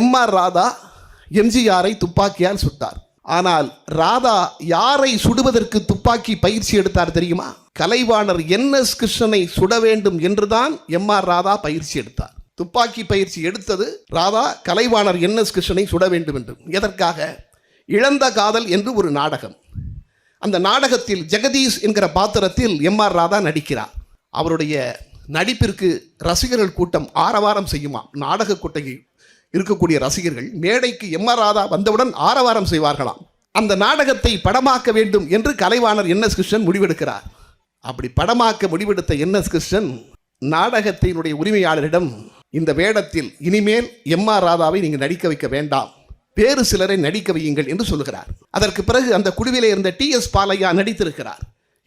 MR Radha எம்ஜிஆரை துப்பாக்கியால் சுட்டார். ஆனால் ராதா யாரை சுடுவதற்கு துப்பாக்கி பயிற்சி எடுத்தார் தெரியுமா? கலைவாணர் என் எஸ் கிருஷ்ணனை சுட வேண்டும் என்றுதான் எம் ஆர் ராதா பயிற்சி எடுத்தார். துப்பாக்கி பயிற்சி எடுத்தது ராதா கலைவாணர் என் எஸ் கிருஷ்ணனை சுட வேண்டும் என்று. எதற்காக? இழந்த காதல் என்று ஒரு நாடகம். அந்த நாடகத்தில் ஜெகதீஷ் என்கிற பாத்திரத்தில் எம் ஆர் ராதா நடிக்கிறார். அவருடைய நடிப்பிற்கு ரசிகர்கள் கூட்டம் ஆரவாரம் செய்யுமா நாடக கூட்டையை இருக்கக்கூடிய ரசிகர்கள் மேடைக்கு எம் ஆர் ராதா வந்தவுடன் ஆரவாரம் செய்வார்களாம். அந்த நாடகத்தை படமாக்க வேண்டும் என்று கலைவாணர் என் எஸ் கிருஷ்ணன் முடிவெடுக்கிறார். அப்படி படமாக்க முடிவெடுத்த என் எஸ் கிருஷ்ணன் நாடகத்தினுடைய உரிமையாளரிடம் இந்த வேடத்தில் இனிமேல் எம் ஆர் ராதாவை நீங்கள் நடிக்க வைக்க வேண்டாம். வேறு சிலரை நடிக்க வையுங்கள் என்று சொல்லுகிறார் அதற்கு பிறகு அந்த குழுவிலே இருந்த டி எஸ் பாலையா நடித்திருக்கிறார்.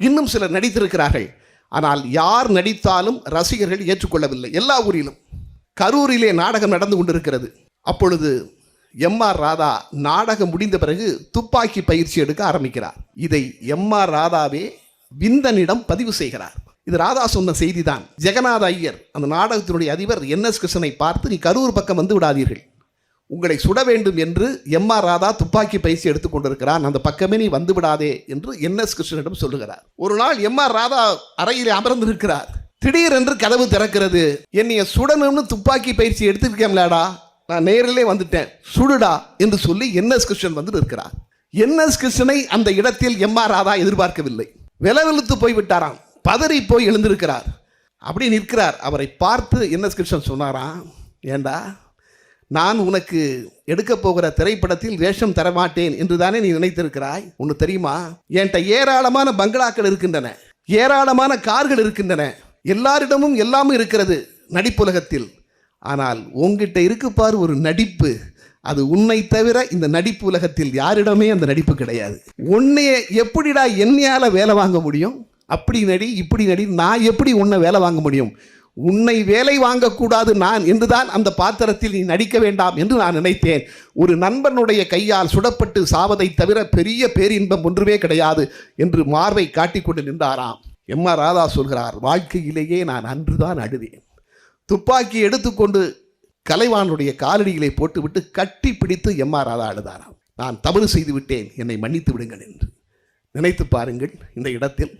இன்னும் சிலர் நடித்திருக்கிறார்கள். ஆனால் யார் நடித்தாலும் ரசிகர்கள் ஏற்றுக்கொள்ளவில்லை. எல்லா ஊரிலும். கரூரிலே நாடகம் நடந்து கொண்டிருக்கிறது. அப்பொழுது எம் ஆர் ராதா நாடகம் முடிந்த பிறகு துப்பாக்கி பயிற்சி எடுக்க ஆரம்பிக்கிறார். இதை எம் ஆர் ராதாவே விந்தனிடம் பதிவு செய்கிறார். இது ராதா சொன்ன செய்திதான். ஜெகநாத ஐயர் அந்த நாடகத்தினுடைய அதிபர் என் எஸ் கிருஷ்ணனை பார்த்து நீ கரூர் பக்கம் வந்து விடாதீர்கள். உங்களை சுட வேண்டும் என்று எம் ஆர் ராதா துப்பாக்கி பயிற்சி எடுத்துக்கொண்டிருக்கிறான் அந்த பக்கமே நீ வந்து விடாதே என்று என் எஸ் கிருஷ்ணனிடம் சொல்லுகிறார். ஒரு நாள் எம் ஆர் ராதா அறையிலே அமர்ந்திருக்கிறார். திடீரென்று கதவு திறக்கிறது. என்னைய சுடணும்னு துப்பாக்கி பயிற்சி எடுத்துருக்கேன்லாடா. நான் நேரிலே வந்துட்டேன். சுடுடா என்று சொல்லி என்எஸ் கிருஷ்ணன் வந்து நிற்கிறார். என்எஸ் கிருஷ்ணனை அந்த இடத்தில் எம் ஆர் ராதா எதிர்பார்க்கவில்லை. விலவெழுத்து போய் விட்டாராம் பதறி போய் எழுந்திருக்கிறார். அப்படி நிற்கிறார். அவரை பார்த்து என்எஸ் கிருஷ்ணன் சொன்னாராம் ஏண்டா நான் உனக்கு எடுக்க போகிற திரைப்படத்தில் வேஷம் தரமாட்டேன் என்று தானே நீ நினைத்திருக்கிறாய்? ஒன்று தெரியுமா? என்கிட்ட ஏராளமான பங்களாக்கள் இருக்கின்றன. ஏராளமான கார்கள் இருக்கின்றன. எல்லாரிடமும் எல்லாமும் இருக்கிறது நடிப்புலகத்தில். ஆனால் உங்ககிட்ட இருக்குப்பார் ஒரு நடிப்பு. அது உன்னை தவிர இந்த நடிப்பு உலகத்தில் யாரிடமே அந்த நடிப்பு கிடையாது. உன்னைய எப்படிடா என்னையால் வேலை வாங்க முடியும்? அப்படி நடி இப்படி நடி நான் எப்படி உன்னை வேலை வாங்க முடியும்? உன்னை வேலை வாங்கக்கூடாது நான் என்றுதான் அந்த பாத்திரத்தில் நீ நடிக்க வேண்டாம் என்று நான் நினைத்தேன். ஒரு நண்பனுடைய கையால் சுடப்பட்டு சாவதை தவிர பெரிய பேரின்பம் ஒன்றுமே கிடையாது என்று மார்பை காட்டிக்கொண்டு நின்றாராம். எம் ஆர் ராதா சொல்கிறார் வாழ்க்கையிலேயே நான் அன்றுதான் அழுதேன். துப்பாக்கி எடுத்துக்கொண்டு கலைவானுடைய காலடிகளை போட்டுவிட்டு கட்டி பிடித்து எம் ஆர் ராதா அழுதாராம். நான் தவறு செய்து விட்டேன் என்னை மன்னித்து விடுங்கள் என்று. நினைத்து பாருங்கள் இந்த இடத்தில்